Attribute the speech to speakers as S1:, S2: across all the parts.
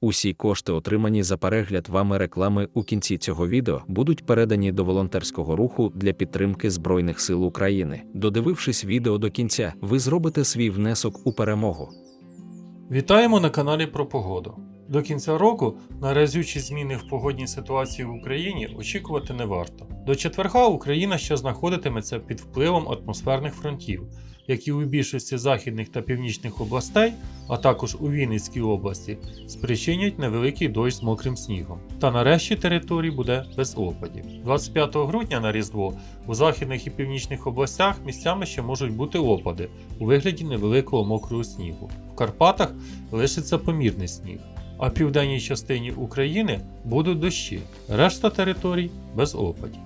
S1: Усі кошти, отримані за перегляд вами реклами у кінці цього відео, будуть передані до волонтерського руху для підтримки Збройних сил України. Додивившись відео до кінця, ви зробите свій внесок у перемогу.
S2: Вітаємо на каналі про погоду. До кінця року на разючі зміни в погодній ситуації в Україні очікувати не варто. До четверга Україна ще знаходитиметься під впливом атмосферних фронтів, які у більшості західних та північних областей, а також у Вінницькій області, спричинять невеликий дощ з мокрим снігом. Та нарешті територій буде без опадів. 25 грудня на Різдво у західних і північних областях місцями ще можуть бути опади у вигляді невеликого мокрого снігу. В Карпатах лишиться помірний сніг, а в південній частині України будуть дощі, решта територій без опадів.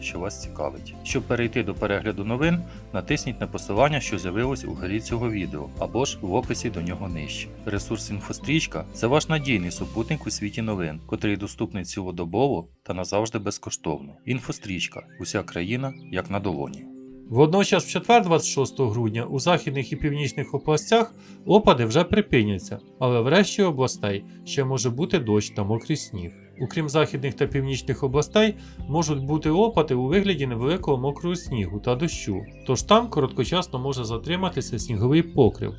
S3: що вас цікавить. Щоб перейти до перегляду новин, натисніть на посилання, що з'явилось у горі цього відео, або ж в описі до нього нижче. Ресурс інфострічка це ваш надійний супутник у світі новин, котрий доступний цілодобово та назавжди безкоштовно. Інфострічка уся країна як на долоні.
S2: Водночас, в четвер, 26 грудня, у західних і північних областях опади вже припиняться, але в решті областей ще може бути дощ та мокрий сніг. Окрім західних та північних областей, можуть бути опади у вигляді невеликого мокрого снігу та дощу, тож там короткочасно може затриматися сніговий покрив,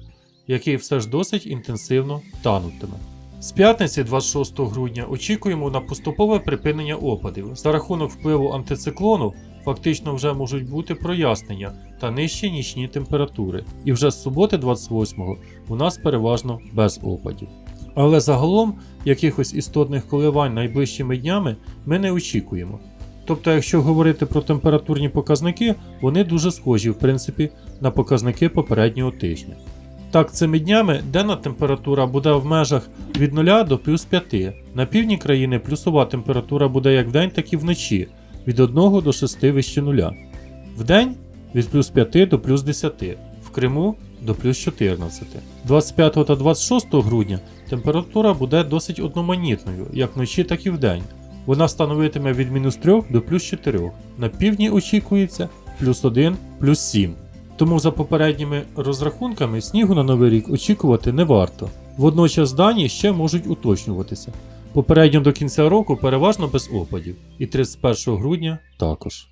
S2: який все ж досить інтенсивно танутиме. З п'ятниці 26 грудня очікуємо на поступове припинення опадів. За рахунок впливу антициклону фактично вже можуть бути прояснення та нижчі нічні температури. І вже з суботи 28-го, у нас переважно без опадів. Але загалом якихось істотних коливань найближчими днями ми не очікуємо. Тобто, якщо говорити про температурні показники, вони дуже схожі в принципі на показники попереднього тижня. Так, цими днями денна температура буде в межах від 0 до плюс 5. На півдні країни плюсова температура буде як вдень, так і вночі від 1 до 6 вище нуля. Вдень від плюс 5 до плюс 10, в Криму до плюс 14. 25 та 26 грудня температура буде досить одноманітною, як вночі, так і вдень. Вона становитиме від мінус 3 до плюс 4. На півдні очікується плюс 1, плюс 7. Тому за попередніми розрахунками снігу на новий рік очікувати не варто. Водночас дані ще можуть уточнюватися. Попередньо до кінця року переважно без опадів, і 31 грудня також.